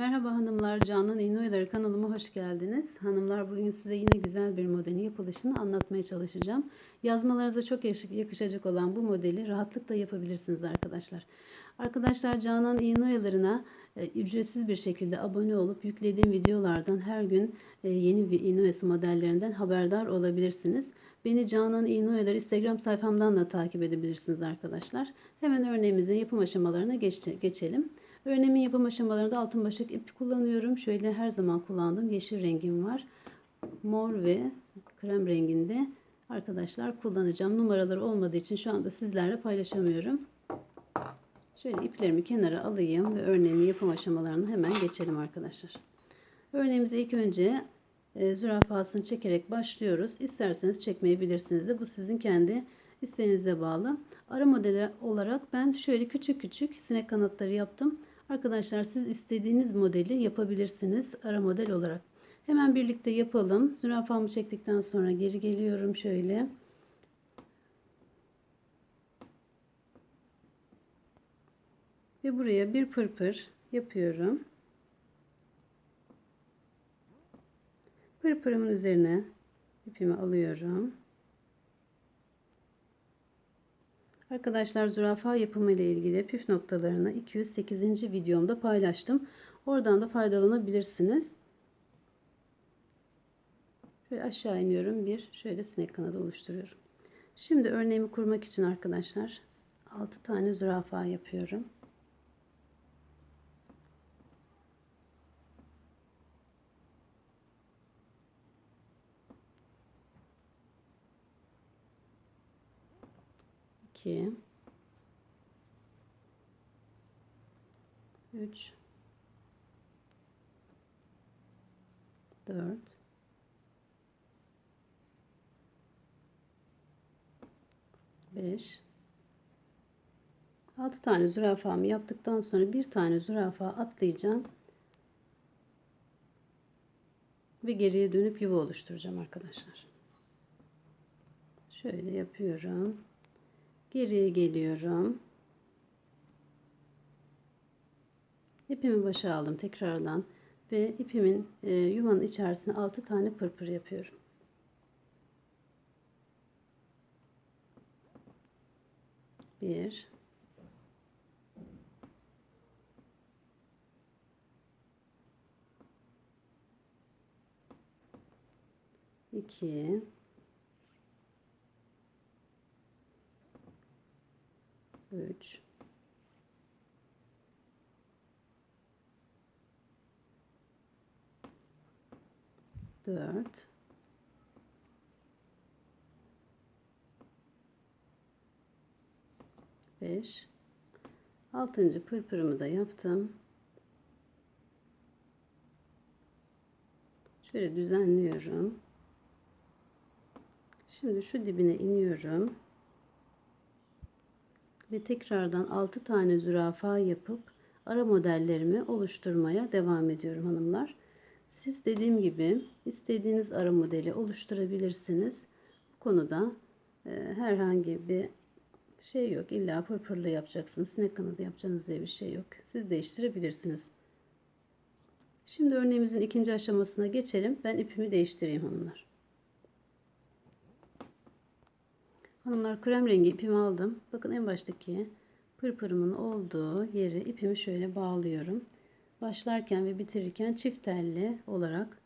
Merhaba hanımlar, Canan İğne kanalıma hoş geldiniz. Hanımlar bugün size yine güzel bir modelin yapılışını anlatmaya çalışacağım. Yazmalarınıza çok yakışacak olan bu modeli rahatlıkla yapabilirsiniz arkadaşlar. Arkadaşlar Canan İğne e, ücretsiz bir şekilde abone olup yüklediğim videolardan her gün e, yeni bir iğne modellerinden haberdar olabilirsiniz. Beni Canan İğne Instagram sayfamdan da takip edebilirsiniz arkadaşlar. Hemen örneğimizin yapım aşamalarına geçelim. Örneğimin yapım aşamalarında altın başak ip kullanıyorum. Şöyle her zaman kullandığım yeşil rengim var. Mor ve krem renginde arkadaşlar kullanacağım. Numaraları olmadığı için şu anda sizlerle paylaşamıyorum. Şöyle iplerimi kenara alayım ve örneğimin yapım aşamalarına hemen geçelim arkadaşlar. Örneğimizi ilk önce e, zürafasını çekerek başlıyoruz. İsterseniz çekmeyebilirsiniz de bu sizin kendi isteğinize bağlı. Ara modeli olarak ben şöyle küçük küçük sinek kanatları yaptım. Arkadaşlar siz istediğiniz modeli yapabilirsiniz ara model olarak. Hemen birlikte yapalım. Zürafamı çektikten sonra geri geliyorum şöyle. Ve buraya bir pırpır yapıyorum. Pırpırımın üzerine ipimi alıyorum. Arkadaşlar zürafa yapımı ile ilgili püf noktalarını 208. videomda paylaştım. Oradan da faydalanabilirsiniz. Şöyle aşağı iniyorum. Bir şöyle sinek kanadı oluşturuyorum. Şimdi örneğimi kurmak için arkadaşlar 6 tane zürafa yapıyorum. 2 3 4 5 6 tane zürafamı yaptıktan sonra bir tane zürafa atlayacağım. Ve geriye dönüp yuva oluşturacağım arkadaşlar. Şöyle yapıyorum. Geriye geliyorum. İpimi başa aldım tekrardan ve ipimin e, yuvanın içerisine 6 tane pırpır yapıyorum. Bir, iki, 3 4 5 altıncı pırpırımı da yaptım. Şöyle düzenliyorum. Şimdi şu dibine iniyorum ve tekrardan 6 tane zürafa yapıp ara modellerimi oluşturmaya devam ediyorum hanımlar. Siz dediğim gibi istediğiniz ara modeli oluşturabilirsiniz. Bu konuda e, herhangi bir şey yok. İlla pırpırlı yapacaksınız, sinek kanadı yapacağınız diye bir şey yok. Siz değiştirebilirsiniz. Şimdi örneğimizin ikinci aşamasına geçelim. Ben ipimi değiştireyim hanımlar. Hanımlar krem rengi ipimi aldım. Bakın en baştaki pırpırımın olduğu yeri ipimi şöyle bağlıyorum. Başlarken ve bitirirken çift telli olarak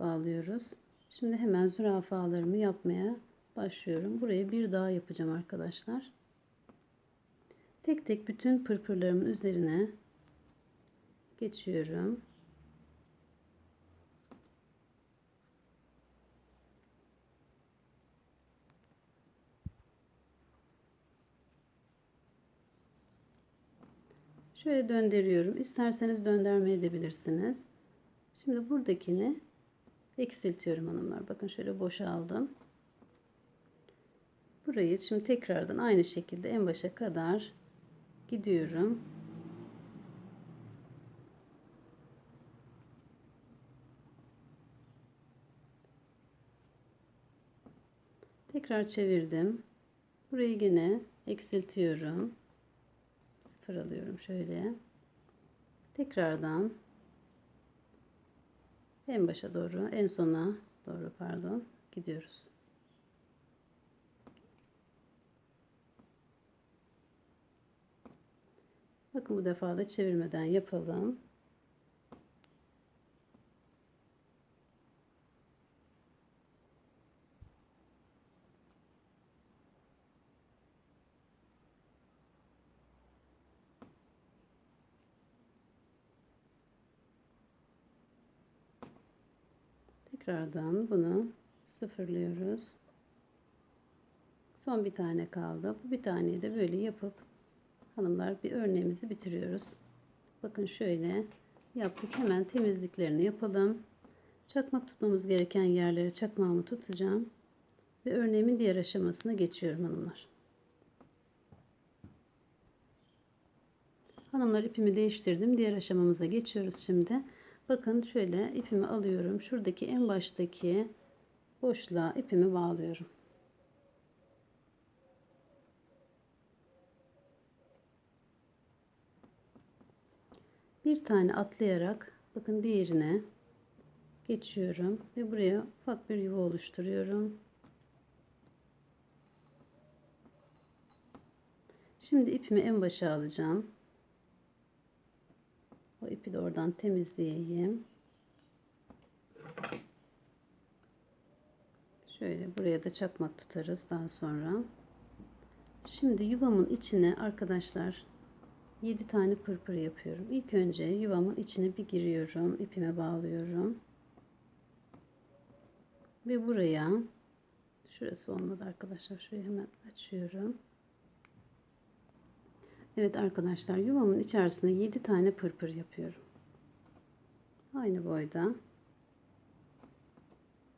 bağlıyoruz. Şimdi hemen zürafalarımı yapmaya başlıyorum. Buraya bir daha yapacağım arkadaşlar. Tek tek bütün pırpırlarımın üzerine geçiyorum. Şöyle döndürüyorum. İsterseniz döndürme edebilirsiniz. Şimdi buradakini eksiltiyorum hanımlar. Bakın şöyle boşaldım. Burayı şimdi tekrardan aynı şekilde en başa kadar gidiyorum. Tekrar çevirdim. Burayı yine eksiltiyorum sıfır şöyle. Tekrardan en başa doğru, en sona doğru pardon gidiyoruz. Bakın bu defa da çevirmeden yapalım. Tekrardan bunu sıfırlıyoruz. Son bir tane kaldı. Bu bir taneyi de böyle yapıp hanımlar bir örneğimizi bitiriyoruz. Bakın şöyle yaptık. Hemen temizliklerini yapalım. Çakmak tutmamız gereken yerlere çakmağımı tutacağım. Ve örneğimin diğer aşamasına geçiyorum hanımlar. Hanımlar ipimi değiştirdim. Diğer aşamamıza geçiyoruz şimdi. Bakın şöyle ipimi alıyorum. Şuradaki en baştaki boşluğa ipimi bağlıyorum. Bir tane atlayarak bakın diğerine geçiyorum ve buraya ufak bir yuva oluşturuyorum. Şimdi ipimi en başa alacağım. O ipi de oradan temizleyeyim. Şöyle buraya da çakmak tutarız daha sonra. Şimdi yuvamın içine arkadaşlar 7 tane pırpır yapıyorum. İlk önce yuvamın içine bir giriyorum. ipime bağlıyorum. Ve buraya şurası olmadı arkadaşlar. Şurayı hemen açıyorum. Evet arkadaşlar yuvamın içerisine 7 tane pırpır yapıyorum. Aynı boyda.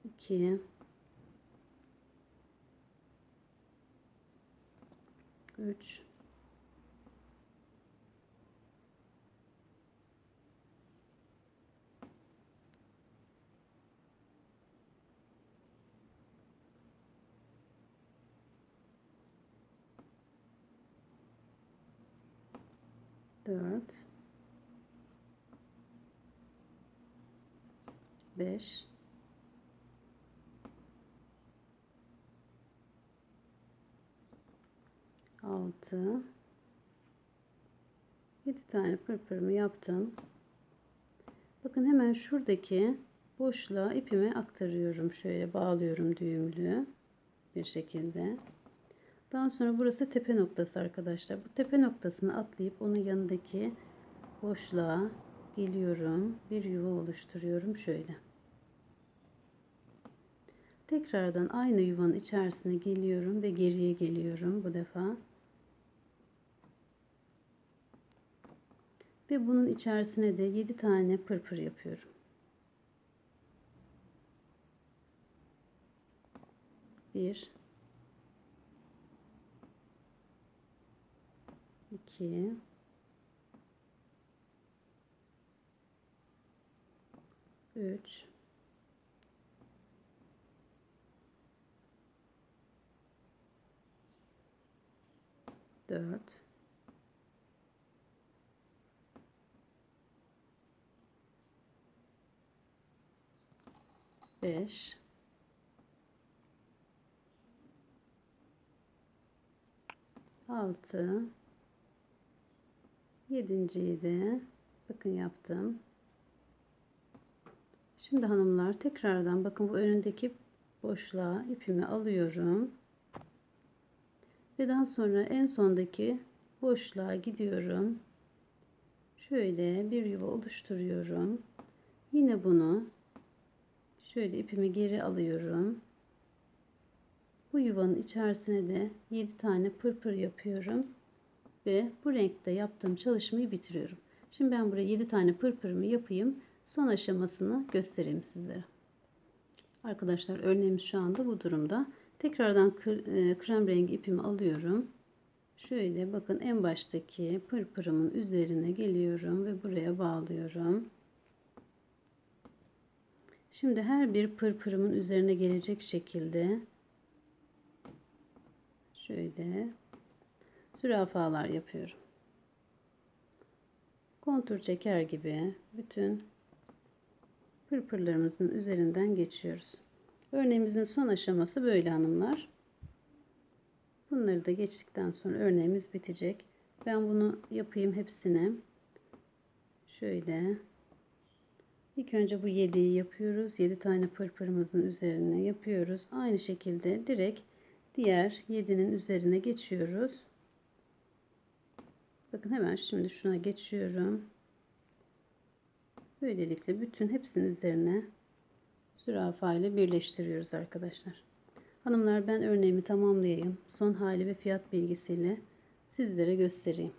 2 3 dört, beş, altı, yedi tane pırpırımı yaptım. Bakın hemen şuradaki boşluğa ipimi aktarıyorum. Şöyle bağlıyorum düğümlü bir şekilde. Daha sonra burası tepe noktası arkadaşlar. Bu tepe noktasını atlayıp onun yanındaki boşluğa geliyorum. Bir yuva oluşturuyorum şöyle. Tekrardan aynı yuvanın içerisine geliyorum ve geriye geliyorum bu defa. Ve bunun içerisine de 7 tane pırpır yapıyorum. Bir, 2 3 4 5 6 Yedinciyi de bakın yaptım. Şimdi hanımlar tekrardan bakın bu önündeki boşluğa ipimi alıyorum. Ve daha sonra en sondaki boşluğa gidiyorum. Şöyle bir yuva oluşturuyorum. Yine bunu şöyle ipimi geri alıyorum. Bu yuvanın içerisine de 7 tane pırpır yapıyorum ve bu renkte yaptığım çalışmayı bitiriyorum. Şimdi ben buraya 7 tane pırpırımı yapayım. Son aşamasını göstereyim sizlere. Arkadaşlar örneğimiz şu anda bu durumda. Tekrardan e, krem rengi ipimi alıyorum. Şöyle bakın en baştaki pırpırımın üzerine geliyorum ve buraya bağlıyorum. Şimdi her bir pırpırımın üzerine gelecek şekilde şöyle zürafalar yapıyorum. Kontur çeker gibi bütün pırpırlarımızın üzerinden geçiyoruz. Örneğimizin son aşaması böyle hanımlar. Bunları da geçtikten sonra örneğimiz bitecek. Ben bunu yapayım hepsine. Şöyle. İlk önce bu 7'yi yapıyoruz. 7 tane pırpırımızın üzerine yapıyoruz. Aynı şekilde direkt diğer 7'nin üzerine geçiyoruz. Bakın hemen şimdi şuna geçiyorum. Böylelikle bütün hepsinin üzerine zürafa ile birleştiriyoruz arkadaşlar. Hanımlar ben örneğimi tamamlayayım. Son hali ve fiyat bilgisiyle sizlere göstereyim.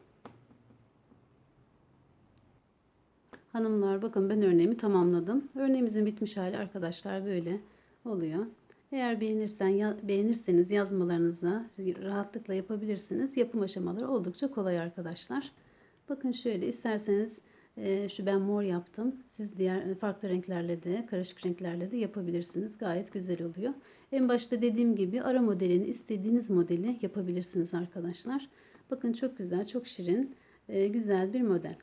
Hanımlar bakın ben örneğimi tamamladım. Örneğimizin bitmiş hali arkadaşlar böyle oluyor. Eğer beğenirsen, ya, beğenirseniz yazmalarınızı rahatlıkla yapabilirsiniz. Yapım aşamaları oldukça kolay arkadaşlar. Bakın şöyle isterseniz e, şu ben mor yaptım. Siz diğer farklı renklerle de karışık renklerle de yapabilirsiniz. Gayet güzel oluyor. En başta dediğim gibi ara modelini istediğiniz modeli yapabilirsiniz arkadaşlar. Bakın çok güzel, çok şirin, e, güzel bir model.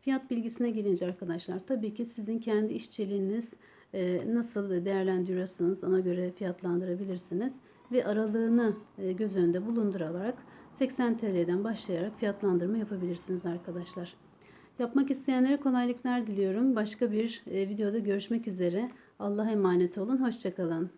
Fiyat bilgisine gelince arkadaşlar tabii ki sizin kendi işçiliğiniz e, nasıl değerlendiriyorsanız ona göre fiyatlandırabilirsiniz. Ve aralığını e, göz önünde bulundurarak 80 TL'den başlayarak fiyatlandırma yapabilirsiniz arkadaşlar. Yapmak isteyenlere kolaylıklar diliyorum. Başka bir e, videoda görüşmek üzere. Allah'a emanet olun. Hoşçakalın.